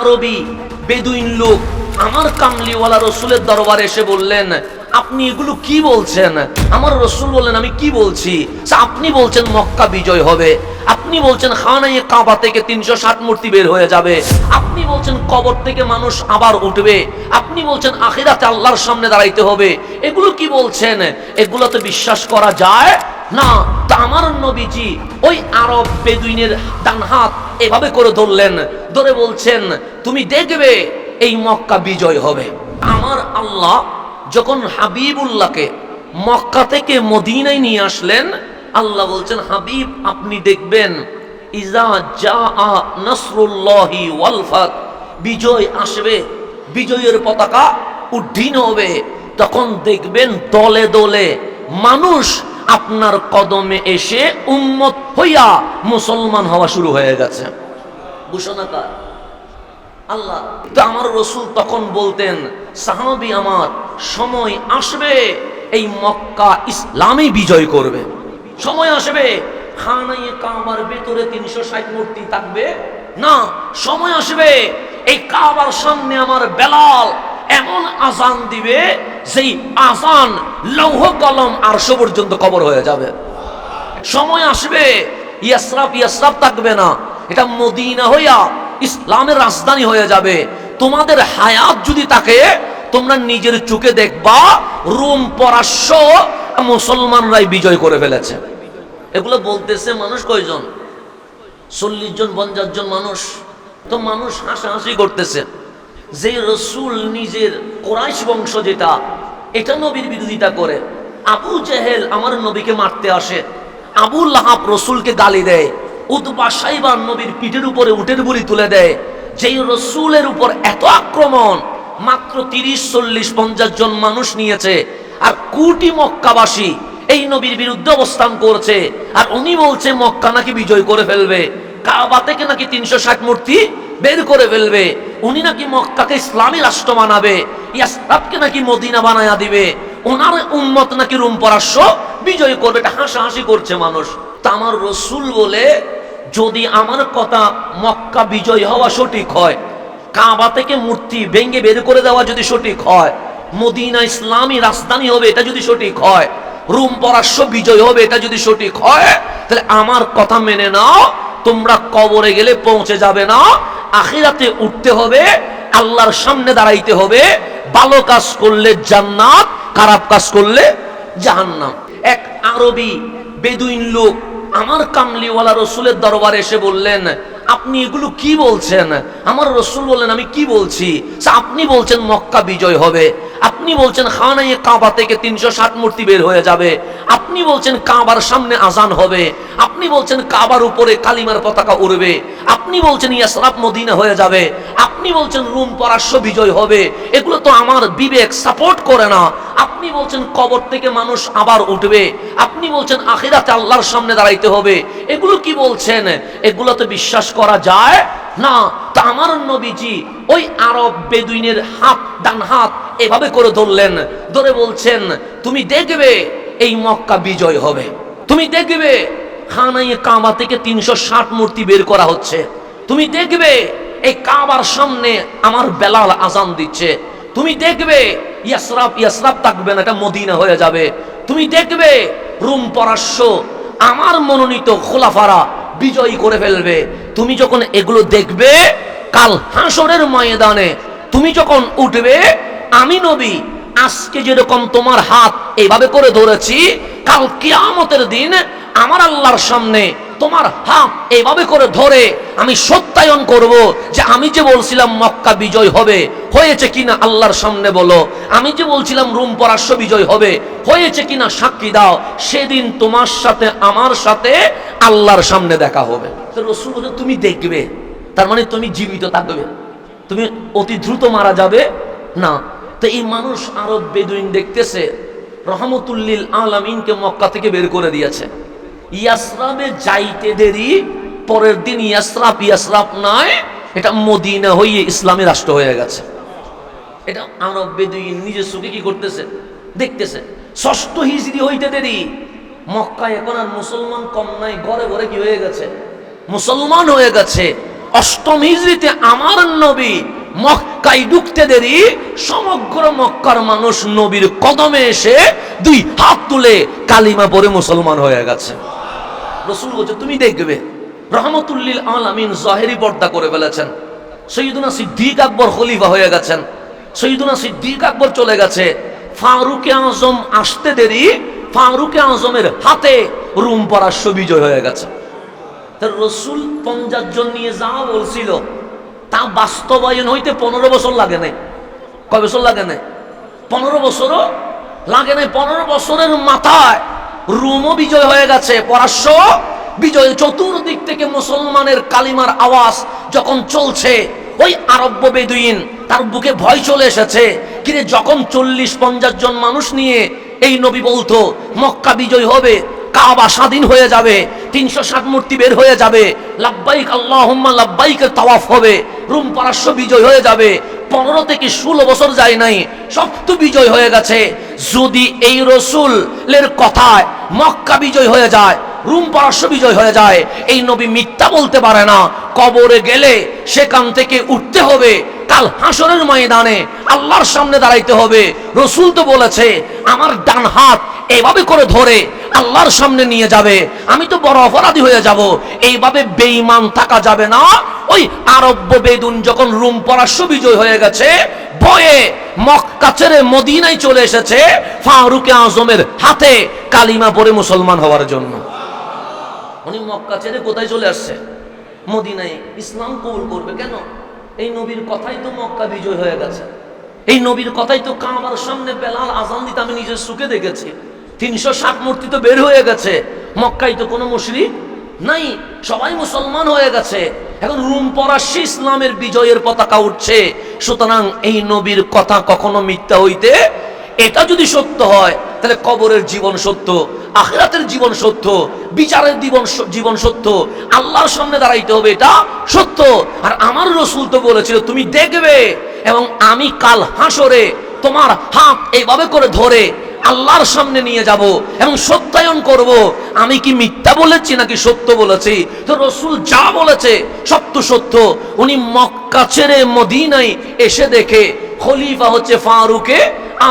আরবি বেদুইন লোক, আমার কামলিওয়ালা রসুলের দরবারে এসে বললেন, আপনি এগুলো কি বলছেন? আমার রসুল বললেন, আমি কি বলছি? আপনি বলছেন মক্কা বিজয় হবে। আপনি বলছেন খানায় কাবা থেকে তিনশো ষাট মূর্তি বের হয়ে যাবে। আপনি বলছেন কবর থেকে মানুষ আবার উঠবে। আপনি বলছেন আখিরাতে আল্লাহর সামনে দাঁড়াইতে হবে। এগুলো কি বলছেন? এগুলো তো বিশ্বাস করা যায়? না। তা আমার নবীজি ওই আরব বেদুইনের ডান হাত এভাবে করে ধরলেন, ধরে বলছেন, তুমি দেখবে এই মক্কা বিজয় হবে। আমার আল্লাহ যখন হাবিবুল্লাহকে মক্কা থেকে মদিনায় নিয়ে আসলেন, আল্লাহ বলছেন, হাবিব, আপনি দেখবেন, ইজা জা নসরুল্লাহি ওয়াল ফাত, বিজয় আসবে, বিজয়ের পতাকা উড্ডীন হবে। তখন দেখবেন দলে দলে মানুষ আপনার কদমে এসে উম্মত হইয়া মুসলমান হওয়া শুরু হয়ে গেছে। ঘোষণাকার আল্লাহ। তো আমার রসুল তখন বলতেন, সাহাবি আমার, সময় আসবে, এই মক্কা ইসলামে বিজয় করবে। সময় আসবে খানাইয়ে কাবার ভেতরে তিনশো ষাট মূর্তি থাকবে। না, সময় আসবে, এই কাবার সামনে আমার বেলাল এমন আজান দিবে সেই আজান লৌহ কলম আরশো পর্যন্ত কবর হয়ে যাবে। সময় আসবে, ইয়াসরাফ ইয়াসরাফ থাকবে না। এটা মদিনা হইয়া ইসলামের রাজধানী হয়ে যাবে। তোমাদের হায়াত যদি থাকে, তোমরা নিজের চোখে দেখবা, রোম পরাশ্য মুসলমানরাই বিজয় করে ফেলেছে। এগুলো বলতেছে মানুষ কয়জন? চল্লিশ জন, পঞ্চাশ জন মানুষ। তো মানুষ হাসাহাসি করতেছে। যে রসুল নিজের কোরাইশ বংশ যেটা, এটা নবীর বিরোধিতা করে। আবু জেহেল আমার নবীকে মারতে আসে। আবু লাহাব রসুলকে গালি দেয়। উতবা সাইবার নবীর পিঠের উপরে উটের বুড়ি তুলে দেয়। যেই রসুলের উপর এত আক্রমণ, মাত্র তিরিশ, চল্লিশ, পঞ্চাশ জন মানুষ নিয়েছে। আর কুটি মক্কাবাসী এই নবীর বিরুদ্ধে অবস্থান করছে। আর উনি বলছে, মক্কা নাকি বিজয় করে ফেলবে। কাবা থেকে নাকি তিনশো ষাট মূর্তি বের করে ফেলবে। উনি নাকি মক্কাকে ইসলামী রাষ্ট্র বানাবে ইয়াসরাবকে নাকি মদিনা বানায়া দিবে, ওনার উম্মত নাকি রুম পরাশ্য বিজয় করবে, এটা হাসাহাসি করছে মানুষ। তা আমার রসুল বলে, যদি আমার কথা মক্কা বিজয় হওয়া সঠিক হয়, কাবা থেকে মূর্তি ভেঙ্গে বের করে দেওয়া যদি সঠিক হয়, মদিনা ইসলামী রাজধানী হবে, এটা যদি সঠিক হয়, রুম পরাশ্য বিজয় হবে, এটা যদি সঠিক হয়, তাহলে আমার কথা মেনে নাও, তোমরা কবরে গেলে পৌঁছে যাবে না আখিরাতে উঠতে হবে, আল্লাহর সামনে দাঁড়াইতে হবে। ভালো কাজ করলে জান্নাত, খারাপ কাজ করলে জাহান্নাম। এক আরবি বেদুইন লোক আমার কামলিওয়ালা রসুলের দরবারে এসে বললেন আপনি এগুলো কি বলছেন? আমার রসুল বললেন, আমি কি বলছি? আপনি বলছেন, মক্কা বিজয় হবে। আপনি বলছেন খানাইয়ে কাবা থেকে তিনশো ষাট মূর্তি বের হয়ে যাবে। আপনি বলছেন, কাবার সামনে আজান হবে। আপনি বলছেন, কাবার উপরে কালিমার পতাকা উড়বে। আপনি বলছেন, ইয়াসরাফ মদিনা হয়ে যাবে। আপনি বলছেন, রুম পরাশ্য বিজয় হবে। এগুলো তো আমার বিবেক সাপোর্ট করে না। আপনি বলছেন কবর থেকে মানুষ আবার উঠবে। আপনি বলছেন আখিরাতে আল্লাহর সামনে দাঁড়াইতে হবে। এগুলো কি বলছেন? এগুলো তো বিশ্বাস করা যায়? না, তা আমার নবীজি ওই আরব বেদুইনের হাত, ডান হাত এভাবে করে ধরলেন। ধরে বলছেন, তুমি দেখবে এই মক্কা বিজয় হবে। তুমি দেখবে খানাইয়ে কাবা থেকে তিনশো ষাট মূর্তি বের করা হচ্ছে। তুমি দেখবে এই কাবার সামনে আমার বেলাল আজান দিচ্ছে। তুমি দেখবে ইয়াসরাফ ইয়াসরাফ থাকবে না, এটা মদিনা হয়ে যাবে। তুমি দেখবে, রুম পরাশ্য আমার মনোনীত খোলাফারা বিজয়ী করে ফেলবে। তুমি যখন এগুলো দেখবে, কাল হাসরের ময়দানে তুমি যখন উঠবে, আমি নবী, আজকে যেরকম তোমার হাত এইভাবে করে ধরেছি, কাল কিয়ামতের দিন আমার আল্লাহর সামনে তোমার হাত এইভাবে করে ধরে আমি সত্যায়ন করব যে আমি যে বলছিলাম মক্কা বিজয় হবে, হয়েছে কিনা আল্লাহর সামনে বলো। আমি যে বলছিলাম রুম পরাশ্য বিজয় হবে হয়েছে কিনা সাক্ষী দাও সেদিন তোমার সাথে আমার সাথে আল্লাহর সামনে দেখা হবে। রসুল বলে, তুমি দেখবে তার মানে তুমি জীবিত থাকবে। তুমি অতি দ্রুত মারা যাবে। না তো এই মানুষ আরব বেদুইন দেখতেছে রহমতুল্লিল আলামিনকে মক্কা থেকে বের করে দিয়েছে। ইয়াসরাবে যাইতে দেরি পরের দিন ইয়াসরাফ ইয়াসরাফ নয় এটা মদিনা হইয়ে ইসলামী রাষ্ট্র হয়ে গেছে। এটা আরব বেদুইন নিজের চোখে কি করতেছে? দেখতেছে। ষষ্ঠ হিজড়ি হইতে দেরি। মক্কায় এখন আর মুসলমান কম নাই, ঘরে ঘরে কি হয়ে গেছে? মুসলমান হয়ে গেছে। অষ্টম হিজড়িতে আমার নবী মক্কায় ঢুকতে দেরি। সমগ্র মক্কার মানুষ নবীর কদমে এসে দুই হাত তুলে কালিমা পরে মুসলমান হয়ে গেছে। রসুল বলছে, তুমি দেখবে, রহমতুল্লিল আলামিন জাহেরি পর্দা করে ফেলেছেন। সৈয়দুনা সিদ্দিক আকবর খলিফা হয়ে গেছেন। সৈয়দুনা সিদ্দিক আকবর চলে গেছে। ফারুকে আজম আসতে দেরি, ফারুকে আজমের হাতে রুম পরাশ্য বিজয় হয়ে গেছে। রসুল পঞ্চাশ জন নিয়ে যা বলছিল, তা বাস্তবায়ন হইতে পনেরো বছর লাগে নাই। কয় বছর লাগে নাই? পনেরো বছরও লাগে নাই। পনেরো বছরের মাথায় রুমও বিজয় হয়ে গেছে। পরাশ্য বিজয় চতুর্দিক থেকে মুসলমানের কালিমার আওয়াজ যখন চলছে ওই আরব্য বেদুইন, তার বুকে ভয় চলে এসেছে। কিরে, যখন চল্লিশ পঞ্চাশ জন মানুষ নিয়ে এই নবী বলতো, মক্কা বিজয় হবে, কাবা স্বাধীন হয়ে যাবে, তিনশো ষাট মূর্তি বের হয়ে যাবে, লাব্বাইক আল্লাহুম্মা লাব্বাইকের তাওয়াফ হবে, রুম পারাস্য বিজয় হয়ে যাবে, পনেরো থেকে ষোলো বছর যায় নাই, সব তো বিজয় হয়ে গেছে। যদি এই রসুলের কথায় মক্কা বিজয় হয়ে যায় রুম পারস্য বিজয় হয়ে যায়। এই নবী মিথ্যা বলতে পারে না। কবরে গেলে সেখান থেকে উঠতে হবে। কাল হাসরের ময়দানে আল্লাহর সামনে দাঁড়াইতে হবে। রসুল তো বলেছে, আমার ডান হাত এভাবে করে ধরে আল্লাহর সামনে নিয়ে যাবে। আমি তো বড় অপরাধী হয়ে যাব। এইভাবে বেঈমান থাকা যাবে না। ওই আরব্য বেদুন যখন রুম পরাস্য বিজয় হয়ে গেছে বয়ে মক্কা ছেড়ে মদিনায় চলে এসেছে ফারুকে আজমের হাতে কালিমা পরে মুসলমান হওয়ার জন্য। উনি মক্কা ছেড়ে কোথায় চলে আসছে? মদিনায়। ইসলাম কবুল করবে কেন? এই নবীর কথাই তো মক্কা বিজয় হয়ে গেছে। এই নবীর কথাই তো কামার সামনে বেলাল আজান দিতে আমি নিজের সুখে দেখেছি। তিনশো ষাট মূর্তি তো বের হয়ে গেছে। মক্কায় তো কোনো মুশরিক নাই। সবাই মুসলমান হয়ে গেছে। এখন রুম পরাশি ইসলামের বিজয়ের পতাকা উঠছে। সুতরাং এই নবীর কথা কখনো মিথ্যা হইতে এটা যদি সত্য হয়, তাহলে কবরের জীবন সত্য, আখরাতের জীবন সত্য, বিচারের জীবন জীবন সত্য, আল্লাহর সামনে দাঁড়াইতে হবে, এটা সত্য। আর আমার রসুল তো বলেছিল, তুমি দেখবে এবং আমি কাল হাসরে তোমার হাত এইভাবে করে ধরে আল্লাহর সামনে নিয়ে যাব এবং সত্যায়ন করব। আমি কি মিথ্যা বলেছি নাকি সত্য বলেছি? তো রসুল যা বলেছে সত্য সত্য। উনি মক্কা ছেড়ে মদিনায় এসে দেখে খলিফা হচ্ছে ফারুকে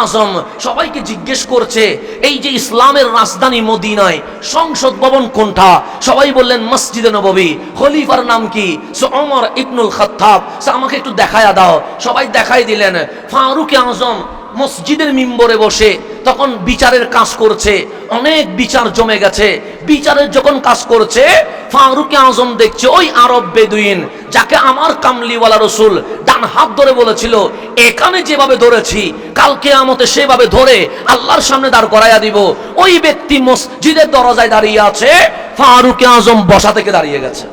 আজম। সবাইকে জিজ্ঞেস করছে, এই যে ইসলামের রাজধানী মদিনায় সংসদ ভবন কোনটা? সবাই বললেন, মসজিদে নববী। খলিফার নাম কি? অমর ইবনুল খাত্তাব। আমাকে একটু দেখায়া দাও। সবাই দেখাই দিলেন, ফারুকে আজম মসজিদের মিম্বরে বসে তখন বিচারের কাজ করছে, অনেক বিচার জমে গেছে। বিচারের যখন কাজ করছে, ফারুকে আজম দেখছে, ওই আরব বেদুইন, যাকে আমার কামলিওয়ালা রসুল ডান হাত ধরে বলেছিল, এখানে যেভাবে ধরেছি কালকে আমতে সেভাবে ধরে আল্লাহর সামনে দাঁড় করাইয়া দিব। ওই ব্যক্তি মসজিদের দরজায় দাঁড়িয়ে আছে, ফারুকে আজম বসা থেকে দাঁড়িয়ে গেছে।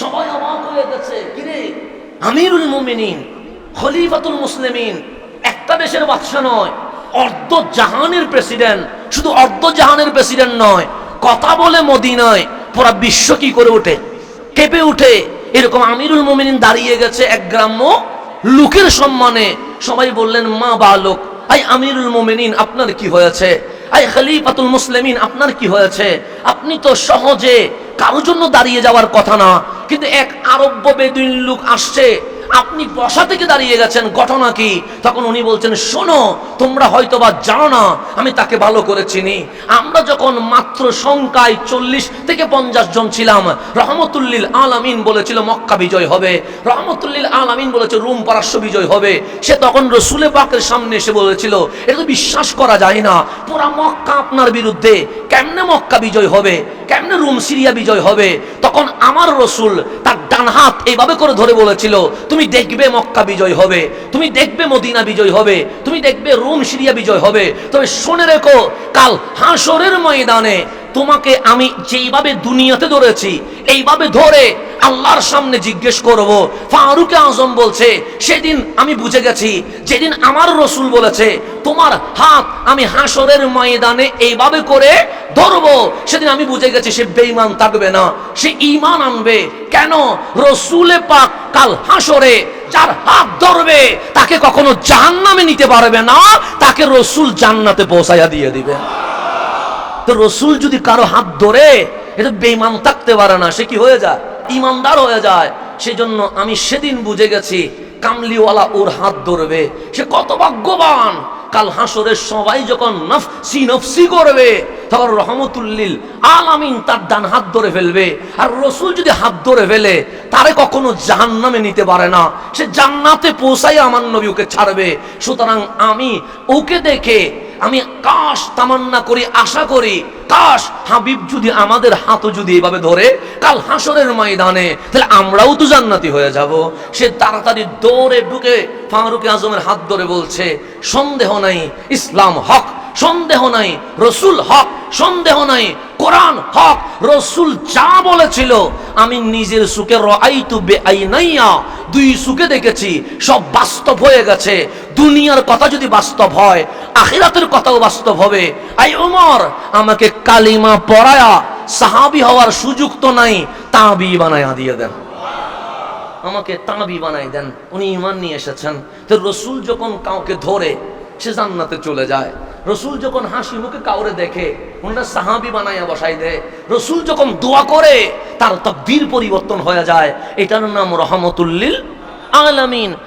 সবাই অবাক হয়ে গেছে, কিরে, আমিরুল মুমিনিন, খলিফাতুল মুসলিমিন, একটা দেশের বাদশা নয়, অর্ধ জাহানের প্রেসিডেন্ট, শুধু অর্ধ জাহানের প্রেসিডেন্ট নয়, কথা বলে মদিনায়, পুরা বিশ্ব কি করে ওঠে কেঁপে উঠে এরকম আমিরুল মোমিনিন দাঁড়িয়ে গেছে এক গ্রাম্য লোকের সম্মানে। সবাই বললেন, মা বালক, আই আমিরুল মোমিনিন, আপনার কি হয়েছে? আই খালিফাতুল মুসলিমিন, আপনার কি হয়েছে? আপনি তো সহজে কারোর জন্য দাঁড়িয়ে যাওয়ার কথা না, কিন্তু এক আরব্য বেদুইন লোক আসছে আপনি বসা থেকে দাঁড়িয়ে গেছেন, ঘটনা কি? তখন উনি বলছেন, শোনো, তোমরা হয়তো বা জানো না, আমি তাকে ভালো করে চিনি। আমরা যখন মাত্র সংখ্যায় চল্লিশ থেকে পঞ্চাশ জন ছিলাম, রহমতুল্লিল আলামিন বলেছিল, মক্কা বিজয় হবে। রহমতুল্লিল আলামিন বলেছে, রুম পারাস্য বিজয় হবে। সে তখন রসুলে পাকের সামনে এসে বলেছিল এটা তো বিশ্বাস করা যায় না, পুরা মক্কা আপনার বিরুদ্ধে, কেমনে মক্কা বিজয় হবে? কেমনে রুম সিরিয়া বিজয় হবে? তখন আমার রসুল তার ডান হাত এইভাবে করে ধরে বলেছিল, তুমি দেখবে মক্কা বিজয় হবে, তুমি দেখবে মদিনা বিজয় হবে, তুমি দেখবে রোম, সিরিয়া বিজয় হবে। তবে শুনে রেখো, কাল হাসরের ময়দানে তোমাকে আমি যেইভাবে দুনিয়াতে ধরেছি, এইভাবে ধরে আল্লাহর সামনে জিজ্ঞেস করব, ফারুকে আজম বলছে, সেদিন আমি বুঝে গেছি, যেদিন আমার রসুল বলেছে, তোমার হাত আমি হাসরের ময়দানে এইভাবে করে ধরবো। সেদিন আমি বুঝে গেছি সে বেঈমান থাকবে না, সে ঈমান আনবে। কেন? রসুলে পাক কাল হাসরে যার হাত ধরবে, তাকে কখনো জাহান্নামে নিতে পারবে না, তাকে রসুল জান্নাতে পৌঁছাইয়া দিয়ে দিবে। তো রসুল যদি কারও হাত ধরে, এটা বেঈমান থাকতে পারে না, সে কি হয়ে যায়? ইমানদার হয়ে যায়। সেজন্য আমি সেদিন বুঝে গেছি, কামলিওয়ালা ওর হাত ধরবে। সে কত ভাগ্যবান। কাল হাসরের সবাই যখন নফসি নফসি করবে, তখন রহমতুল্লিল আলামিন তার ডান হাত ধরে ফেলবে। আর রসুল যদি হাত ধরে ফেলে, তারে কখনো জাহান্নামে নিতে পারে না। সে জান্নাতে পৌঁছাই আমার নবী ওকে ছাড়বে। সুতরাং আমি ওকে দেখে আমি কাশ তামান্না করি, আশা করি। কাশ হাবিব যদি আমাদের হাত যদি এভাবে ধরে, কাল হাসরের ময়দানে, তাহলে আমরাও তো জান্নাতি হয়ে যাব। সে তাড়াতাড়ি দৌড়ে ঢুকে ফারুক আজমের হাত ধরে বলছে, সন্দেহ নাই, ইসলাম হক, সন্দেহ নাই, রসুল হক, সন্দেহ নাই কোরআন, হক, রসুল যা বলেছিল, আমি নিজের সুখে রাইতু বেআইনাইয়া, দুই সুখে দেখেছি, সব বাস্তব হয়ে গেছে। দুনিয়ার কথা যদি বাস্তব হয়, আখিরাতের কথাও বাস্তব হবে। আই ওমর আমাকে কালিমা পড়ায়া সাহাবি হওয়ার সুযোগ তো নাই, তাবি বানায়া দিয়ে দেন। আমাকে তাবি বানাই দেন, উনি ইমান নিয়ে এসেছেন। তো রসুল যখন কাউকে ধরে সে জান্নাতে চলে যায়। রসুল যখন হাসি মুখে কাউরে দেখে ওনারা সাহাবি বানাইয়া বসাই দেয়। রসুল যখন দোয়া করে, তার তকদির পরিবর্তন হয়ে যায়। এটার নাম রহমতুল্লিল আলামিন।